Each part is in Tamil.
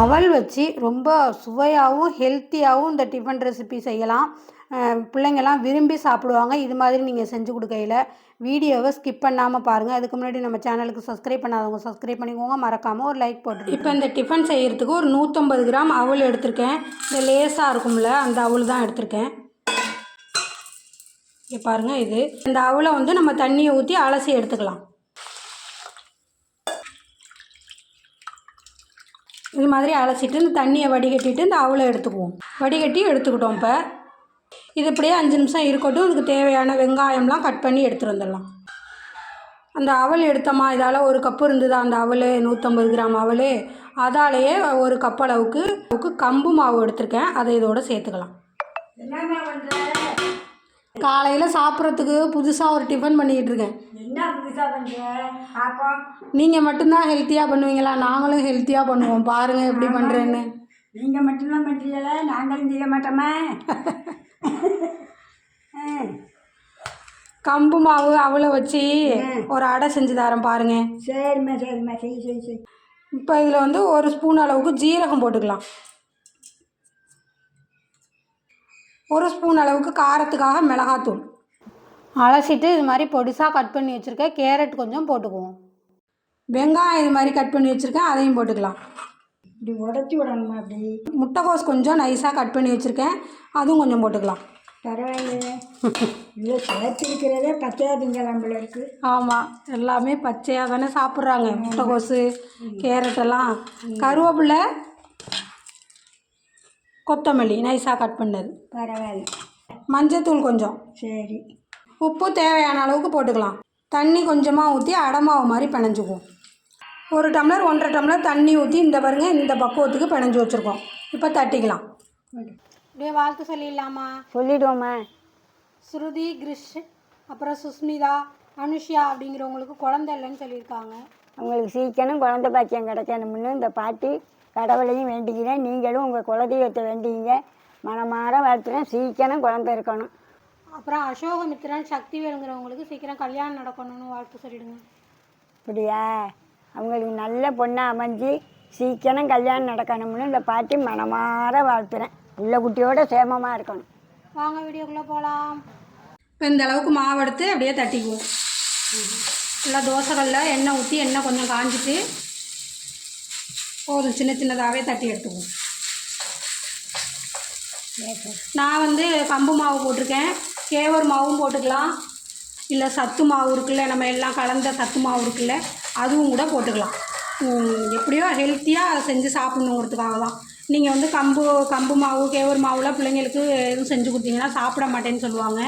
அவல் வச்சு ரொம்ப சுவையாகவும் ஹெல்த்தியாகவும் இந்த டிஃபன் ரெசிபி செய்யலாம். பிள்ளைங்கள்லாம் பிள்ளைங்கெல்லாம் விரும்பி சாப்பிடுவாங்க. இது மாதிரி நீங்கள் செஞ்சு கொடுக்கையில் வீடியோவை ஸ்கிப் பண்ணாமல் பாருங்கள் அதுக்கு முன்னாடி நம்ம சேனலுக்கு சப்ஸ்கிரைப் பண்ணாதவங்க சப்ஸ்கிரைப் பண்ணிக்கோங்க. மறக்காமல் ஒரு லைக் போட்டு இப்போ இந்த டிஃபன் செய்கிறதுக்கு ஒரு நூற்றம்பது கிராம் அவல் எடுத்திருக்கேன். இந்த லேசாக இருக்கும்ல அந்த அவல் தான் எடுத்திருக்கேன். இங்கே பாருங்கள் இது. இந்த அவலை வந்து நம்ம தண்ணியை ஊற்றி அலசி எடுத்துக்கலாம். இது மாதிரி அலசிட்டு இந்த தண்ணியை வடிகட்டிட்டு இந்த அவலை எடுத்துக்குவோம். வடிகட்டி எடுத்துக்கிட்டோம் இப்போ. இது இப்படியே அஞ்சு நிமிஷம் இருக்கட்டும். இதுக்கு தேவையான வெங்காயம்லாம் கட் பண்ணி எடுத்துகிட்டு வந்துடலாம். அந்த அவல் எடுத்தோமா இதால் ஒரு கப்பு இருந்தது? அந்த அவல் நூற்றம்பது கிராம் அவல். அதாலேயே ஒரு கப் அளவுக்கு கம்பு மாவு எடுத்திருக்கேன். அதை இதோடு சேர்த்துக்கலாம். என்ன காலையில் சாப்பிட்றதுக்கு புதுசாக ஒரு டிஃபன் பண்ணிக்கிட்டு இருக்கேன். என்ன புதுசாக நீங்கள் மட்டும்தான் ஹெல்த்தியாக பண்ணுவீங்களா? நாங்களும் ஹெல்த்தியாக பண்ணுவோம். பாருங்கள் எப்படி பண்ணுறேன்னு நீங்கள் மட்டும்தான் பண்ணுறீங்களா நாங்களும் செய்ய மாட்டோமா? கம்பு மாவு அவளை வச்சு ஒரு அடை செஞ்சு தரேன் பாருங்கள் சரிம்மா சரிம்மா. செய் செய் செய். இப்போ இதில் வந்து ஒரு ஸ்பூன் அளவுக்கு ஜீரகம் போட்டுக்கலாம். ஒரு ஸ்பூன் அளவுக்கு காரத்துக்காக மிளகாத்தூள். அலசிட்டு இது மாதிரி பொடிசாக கட் பண்ணி வச்சுருக்கேன் கேரட் கொஞ்சம் போட்டுக்குவோம். வெங்காயம் இது மாதிரி கட் பண்ணி வச்சுருக்கேன். அதையும் போட்டுக்கலாம். இப்படி உடச்சி விடணுமா அப்படி? முட்டைக்கோஸ் கொஞ்சம் நைஸாக கட் பண்ணி வச்சுருக்கேன். அதுவும் கொஞ்சம் போட்டுக்கலாம். பரவாயில்லையே. சேர்த்துருக்கிறதே பச்சையாக திங்கலாம் போல இருக்குது ஆமாம் எல்லாமே பச்சையாக தானே சாப்பிட்றாங்க. முட்டைக்கோஸு கேரட் எல்லாம் கருவேப்பிலை கொத்தமல்லி நைஸாக கட் பண்ணது. பரவாயில்ல. மஞ்சத்தூள் கொஞ்சம். சரி. உப்பு தேவையான அளவுக்கு போட்டுக்கலாம். தண்ணி கொஞ்சமாக ஊற்றி அடமாவு மாதிரி பிணைஞ்சுக்குவோம். ஒரு டம்ளர் ஒன்றரை டம்ளர் தண்ணி ஊற்றி இந்த பாருங்க இந்த பக்குவத்துக்கு பிணைஞ்சு வச்சுருக்கோம். இப்போ தட்டிக்கலாம். அப்படியே வாழ்த்து சொல்லிடலாமா? சொல்லிடுவோம்மா ஸ்ருதி கிரிஷ் அப்புறம் சுஸ்மிதா அனுஷியா அப்படிங்கிறவங்களுக்கு குழந்தை இல்லைன்னு சொல்லியிருக்காங்க. உங்களுக்கு சீக்கிரம் குழந்தை பாக்கியம் கிடைக்கணும்னு இந்த பாட்டி கடவுளையும் வேண்டிக்கிறேன் நீங்களும் உங்கள் குலதெய்வத்தை வேண்டிங்க. மனமாற வாழ்த்துறேன். சீக்கிரம் குழந்தை இருக்கணும். அப்புறம் அசோகமித்ரன் சக்திவேலுங்கிறவங்களுக்கு சீக்கிரம் கல்யாணம் நடக்கணும்னு வாழ்த்து சொல்லிடுங்க. அப்படியா? அவங்களுக்கு நல்ல பொண்ணாக அமைஞ்சு சீக்கிரம் கல்யாணம் நடக்கணும்னு இந்த பாட்டி மனமாற வாழ்த்துறேன். உள்ள குட்டியோட சேமமாக இருக்கணும். வாங்க வீடியோக்குள்ளே போகலாம் இப்போ இந்த அளவுக்கு மாவு எடுத்து அப்படியே தட்டிக்குவோம். நல்லா தோசைகளில் எண்ணெய் ஊற்றி எண்ணெய் கொஞ்சம் காஞ்சிட்டு போதும் சின்ன சின்னதாகவே தட்டி எடுத்துக்குவோம். நான் வந்து கம்பு மாவு போட்டிருக்கேன். கேவர் மாவும் போட்டுக்கலாம். இல்லை சத்து மாவு இருக்குல்ல நம்ம எல்லாம் கலந்த சத்து மாவு இருக்குல்ல அதுவும் கூட போட்டுக்கலாம். எப்படியோ ஹெல்த்தியாக செஞ்சு சாப்பிட்ணுங்கிறதுக்காக தான். நீங்கள் வந்து கம்பு கம்பு மாவு கேவர் மாவுலாம் பிள்ளைங்களுக்கு எதுவும் செஞ்சு கொடுத்தீங்கன்னா சாப்பிட மாட்டேன்னு சொல்லுவாங்க.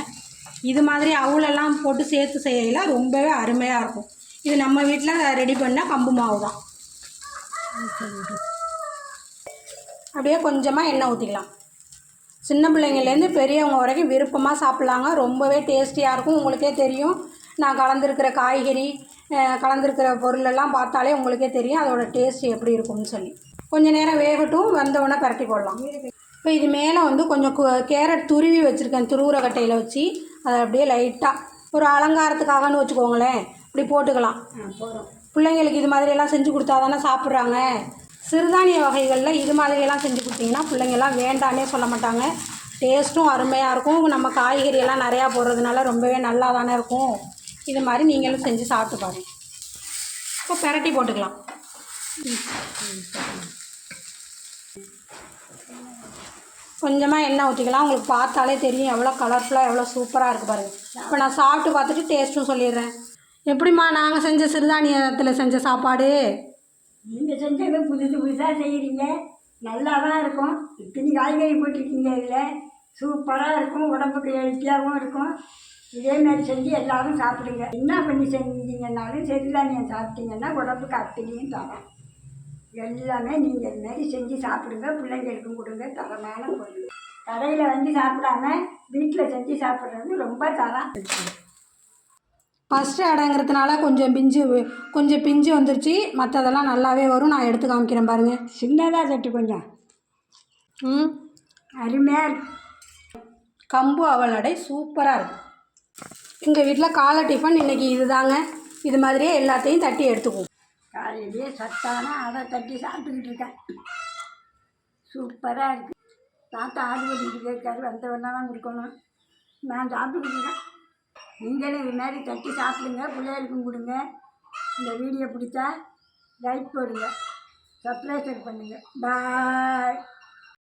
இது மாதிரி அவுளெல்லாம் போட்டு சேர்த்து செய்யலாம் ரொம்பவே அருமையாக இருக்கும். இது நம்ம வீட்டில் ரெடி பண்ணால் கம்பு மாவு தான். அப்படியே கொஞ்சமாக எண்ணெய் ஊற்றிக்கலாம் சின்ன பிள்ளைங்கள்லேருந்து பெரியவங்க வரைக்கும் விருப்பமாக சாப்பிட்லாங்க. ரொம்பவே டேஸ்டியாக இருக்கும். உங்களுக்கே தெரியும். நான் கலந்துருக்கிற காய்கறி கலந்துருக்கிற பொருளெல்லாம் பார்த்தாலே உங்களுக்கே தெரியும். அதோட டேஸ்ட் எப்படி இருக்கும்னு சொல்லி. கொஞ்சம் நேரம் வேகட்டும். வந்தவுடனே பரட்டி போடலாம். இப்போ இது மேலே வந்து கொஞ்சம் கேரட் துருவி வச்சுருக்கேன். துருவுற கட்டையில் வச்சு. அதை அப்படியே லைட்டாக ஒரு அலங்காரத்துக்காகன்னு வச்சுக்கோங்களேன். இப்படி போட்டுக்கலாம். போகிறோம் பிள்ளைங்களுக்கு இது மாதிரியெல்லாம் செஞ்சு கொடுத்தா தானே சாப்பிட்றாங்க. சிறுதானிய வகைகளில் இது மாதிரியெல்லாம் செஞ்சு கொடுத்தீங்கன்னா பிள்ளைங்கெல்லாம் வேண்டானே சொல்ல மாட்டாங்க. டேஸ்ட்டும் அருமையாக இருக்கும். நம்ம காய்கறி எல்லாம் நிறையா போடுறதுனால ரொம்பவே நல்லா தானே இருக்கும். இது மாதிரி நீங்களும் செஞ்சு சாப்பிட்டு பாருங்க. இப்போ பெரட்டி போட்டுக்கலாம். கொஞ்சமாக எண்ணெய் ஊற்றிக்கலாம் உங்களுக்கு பார்த்தாலே தெரியும் எவ்வளோ கலர்ஃபுல்லாக எவ்வளோ சூப்பராக இருக்குது பாருங்கள் இப்போ நான் சாப்பிட்டு பார்த்துட்டு டேஸ்ட்டும் சொல்லிடுறேன். எப்படிம்மா நாங்கள் செஞ்ச சிறுதானியத்தில் செஞ்ச சாப்பாடு? நீங்கள் செஞ்சது புதுசு புதுசாக செய்கிறீங்க நல்லா தான் இருக்கும். இத்தனி காய்கறி போட்டிருக்கீங்க இதில். சூப்பராக இருக்கும். உடம்புக்கு ஹெல்த்தியாகவும் இருக்கும். இதே மாதிரி செஞ்சு எல்லாரும் சாப்பிடுங்க. என்ன பண்ணி செஞ்சீங்கன்னாலும் சிறுதானியம் சாப்பிட்டீங்கன்னா உடம்புக்கு அத்தனையும் தரம். எல்லாமே நீங்கள் இது மாதிரி செஞ்சு சாப்பிடுங்க. பிள்ளைங்களுக்கும் கொடுங்க. தரமான பொருள். கடையில் வந்து சாப்பிடாம வீட்டில் செஞ்சு சாப்பிட்றது ரொம்ப தரம். ஃபஸ்ட்டு இடங்கிறதுனால கொஞ்சம் பிஞ்சு கொஞ்சம் பிஞ்சு வந்துருச்சு. மற்றதெல்லாம் நல்லாவே வரும். நான் எடுத்து காமிக்கிறேன் பாருங்கள் சின்னதாக தட்டு கொஞ்சம். ம். அருமையாக இருக்கு கம்பு அவல் அடை சூப்பராக இருக்கும் எங்கள் வீட்டில் காலை டிஃபன் இன்றைக்கி இதுதாங்க. இது மாதிரியே எல்லாத்தையும் தட்டி எடுத்துக்குவோம். காலையிலேயே சத்தான அடை தட்டி சாப்பிட்டுக்கிட்டு இருக்கேன். சூப்பராக இருக்குது தாத்தா ஆடு ஓட்டிகிட்டு இருக்காரு வந்தவொடனே தான் கொடுக்கணும். நான் சாப்பிட்டுக்கிட்டேன் நீங்களும் இது மாதிரி கட்டி சாப்பிடுங்க பிள்ளைகளுக்கும் கொடுங்க. இந்த வீடியோ பிடிச்சா லைக் போடுங்க சப்ஸ்கிரைப் பண்ணுங்கள் பாய்